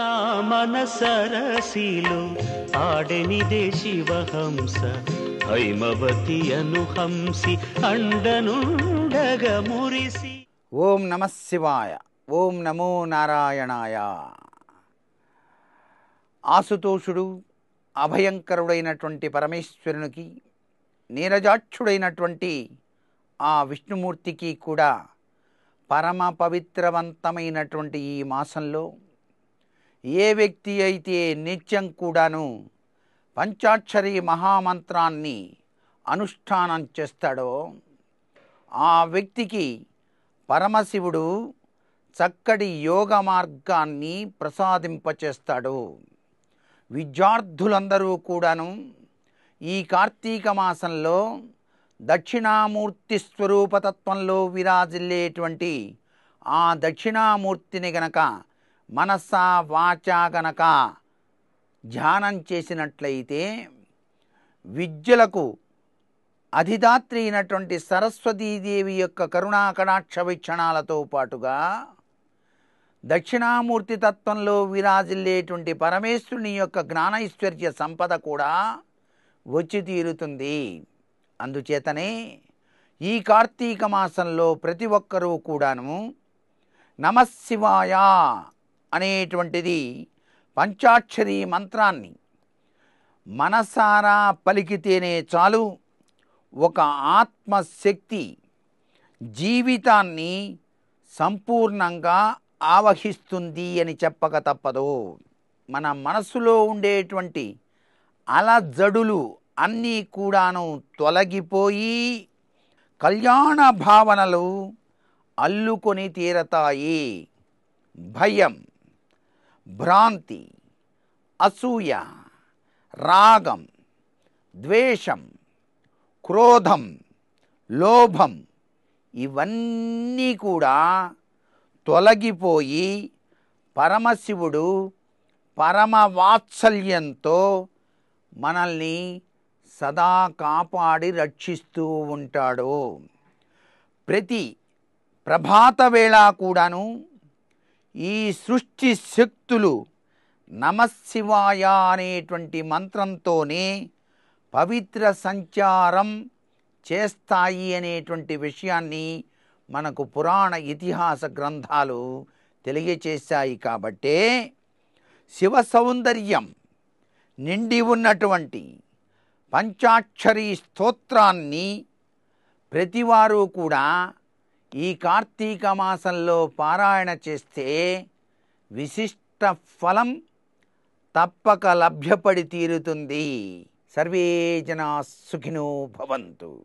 నా మనసరసిలో ఆడనిదే శివహంస హైమవతి అనుహంసి అండనుండగ మురిసి. ఓం నమ శివాయ ఓం నమో నారాయణాయ. ఆసుతోషుడు అభయంకరుడైనటువంటి పరమేశ్వరునికి నీరజాక్షుడైనటువంటి ఆ విష్ణుమూర్తికి కూడా పరమ పవిత్రవంతమైనటువంటి ఈ మాసంలో ఏ వ్యక్తి అయితే నిత్యం కూడాను పంచాక్షరి మహామంత్రాన్ని అనుష్ఠానం చేస్తాడో ఆ వ్యక్తికి పరమశివుడు చక్కటి యోగ మార్గాన్ని ప్రసాదింపచేస్తాడు. విద్యార్థులందరూ కూడాను ఈ కార్తీక మాసంలో దక్షిణామూర్తి స్వరూపతత్వంలో విరాజిల్లేటువంటి ఆ దక్షిణామూర్తిని గనక మనస్సా వాచా గనక ధ్యానం చేసినట్లయితే విద్యలకు అధిదాత్రి అయినటువంటి సరస్వతీదేవి యొక్క కరుణా కటాక్ష వీక్షణాలతో పాటుగా దక్షిణామూర్తి తత్వంలో విరాజిల్లేటువంటి పరమేశ్వరుని యొక్క జ్ఞానైశ్వర్య సంపద కూడా వచ్చి తీరుతుంది. అందుచేతనే ఈ కార్తీక మాసంలో ప్రతి ఒక్కరూ కూడాను నమశివాయ అనేటువంటిది పంచాక్షరి మంత్రాన్ని మనసారా పలికితేనే చాలు ఒక ఆత్మశక్తి జీవితాన్ని సంపూర్ణంగా ఆవహిస్తుంది అని చెప్పక తప్పదు. మన మనసులో ఉండేటువంటి అలజడులు అన్నీ కూడాను తొలగిపోయి కళ్యాణ భావనలు అల్లుకొని తీరతాయి. భయం. భ్రాంతి అసూయ రాగం ద్వేషం క్రోధం లోభం ఇవన్నీ కూడా తొలగిపోయి పరమశివుడు పరమ వాత్సల్యంతో మనల్ని సదా కాపాడి రక్షిస్తూ ఉంటాడు. ప్రతి ప్రభాత వేళ కూడాను ఈ సృష్టి శక్తులు నమశివాయ అనేటువంటి మంత్రంతోనే పవిత్ర సంచారం చేస్తాయి అనేటువంటి విషయాన్ని మనకు పురాణ ఇతిహాస గ్రంథాలు తెలియచేశాయి కాబట్టే శివ సౌందర్యం నిండి ఉన్నటువంటి పంచాక్షరీ స్తోత్రాన్ని ప్రతివారు కూడా ఈ కార్తీక మాసంలో పారాయణ చేస్తే విశిష్ట ఫలం తప్పక లభ్యపడి తీరుతుంది. సర్వే జనా సుఖినో భవంతు.